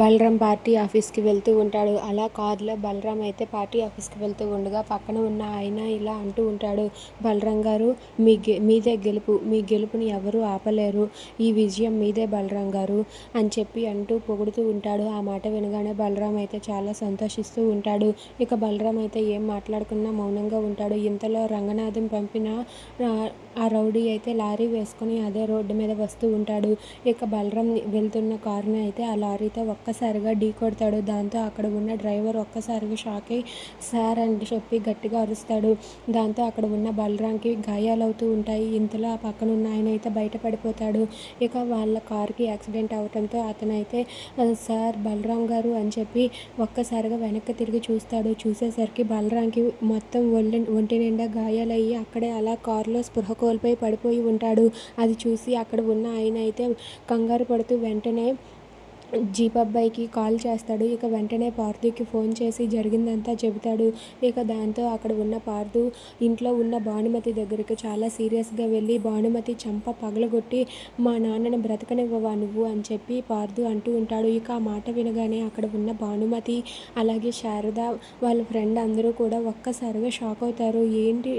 Balaram party ఆఫీస్కి వెళ్తూ ఉంటాడు. అలా కారులో బలరాం అయితే పార్టీ ఆఫీస్కి వెళ్తూ ఉండగా పక్కన ఉన్న ఆయన ఇలా అంటూ ఉంటాడు. బలరాం గారు మీ గె మీదే గెలుపు మీ గెలుపుని ఎవరు ఆపలేరు. ఈ విజయం మీదే బలరాం గారు అని చెప్పి అంటూ పొగుడుతూ ఉంటాడు. ఆ మాట వినగానే బలరాం అయితే చాలా సంతోషిస్తూ ఉంటాడు. ఇక బలరాం అయితే ఏం మాట్లాడుకున్నా మౌనంగా ఉంటాడు. ఇంతలో రంగనాథం పంపిన ఆ రౌడీ అయితే లారీ వేసుకొని అదే రోడ్డు మీద వస్తూ ఉంటాడు. ఇక బలరాం వెళ్తున్న కారుని అయితే ఆ లారీతో ఒక్కసారిగా ఢీ కొడతాడు. దాంతో అక్కడ ఉన్న డ్రైవర్ ఒక్కసారిగా షాక్ అయ్యి సార్ అని చెప్పి గట్టిగా అరుస్తాడు. దాంతో అక్కడ ఉన్న బలరాంకి గాయాలవుతూ ఉంటాయి. ఇంతలో ఆ పక్కన ఉన్న ఆయన అయితే బయటపడిపోతాడు. ఇక వాళ్ళ కార్కి యాక్సిడెంట్ అవడంతో అతనైతే సార్ బలరాం గారు అని చెప్పి ఒక్కసారిగా వెనక్కి తిరిగి చూస్తాడు. చూసేసరికి బలరాంకి మొత్తం ఒళ్ళి ఒంటి నిండా గాయాలయ్యి అక్కడే అలా కారులో స్పృహ కోల్పోయి పడిపోయి ఉంటాడు. అది చూసి అక్కడ ఉన్న ఆయన అయితే కంగారు పడుతూ వెంటనే జీప్ అబ్బాయికి కాల్ చేస్తాడు. ఇక వెంటనే పార్థుకి ఫోన్ చేసి జరిగిందంతా చెబుతాడు. ఇక దాంతో అక్కడ ఉన్న పార్థు ఇంట్లో ఉన్న భానుమతి దగ్గరికి చాలా సీరియస్గా వెళ్ళి భానుమతి చంప పగలగొట్టి మా నాన్నని బ్రతకనివ్వవా నువ్వు? అని చెప్పి పార్థు అంటూ ఉంటాడు. ఇక ఆ మాట వినగానే అక్కడ ఉన్న భానుమతి అలాగే శారద వాళ్ళ ఫ్రెండ్ అందరూ కూడా ఒక్కసారిగా షాక్ అవుతారు. ఏంటి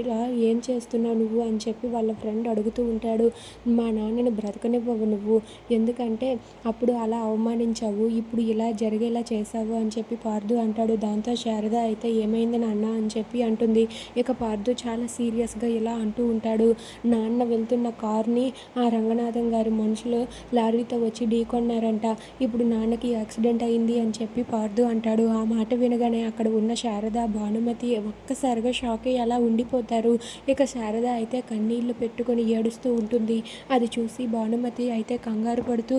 ఏం చేస్తున్నావు నువ్వు? అని చెప్పి వాళ్ళ ఫ్రెండ్ అడుగుతూ ఉంటాడు. మా నాన్నని బ్రతకనివ్వవు నువ్వు. ఎందుకంటే అప్పుడు అలా అవమాని అవమానించావు ఇప్పుడు ఇలా జరిగేలా చేశావు అని చెప్పి పార్దు అంటాడు. దాంతో శారద అయితే ఏమైంది నాన్న అని చెప్పి అంటుంది. ఇక పార్దు చాలా సీరియస్గా ఇలా అంటూ ఉంటాడు. నాన్న వెళ్తున్న కార్ని ఆ రంగనాథం గారి మనుషులు లారీతో వచ్చి ఢీకొన్నారంట ఇప్పుడు నాన్నకి యాక్సిడెంట్ అయింది అని చెప్పి పార్దు అంటాడు. ఆ మాట వినగానే అక్కడ ఉన్న శారద భానుమతి ఒక్కసారిగా షాక్ అయ్యి అలా ఉండిపోతారు. ఇక శారద అయితే కన్నీళ్ళు పెట్టుకొని ఏడుస్తూ ఉంటుంది. అది చూసి భానుమతి అయితే కంగారు పడుతూ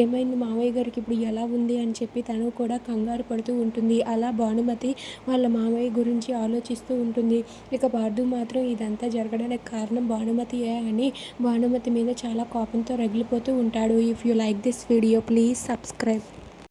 ఏమైంది మామయ్య గారికి? ఇప్పుడు ఎలా ఉంది అని చెప్పి తను కూడా కంగారు పడుతూ ఉంటుంది. అలా భానుమతి వాళ్ళ మామయ్య గురించి ఆలోచిస్తూ ఉంటుంది. ఇక పార్థు మాత్రం ఇదంతా జరగడానికి కారణం భానుమతియే అని భానుమతి మీద చాలా కోపంతో రగిలిపోతూ ఉంటాడు. If you like this video please subscribe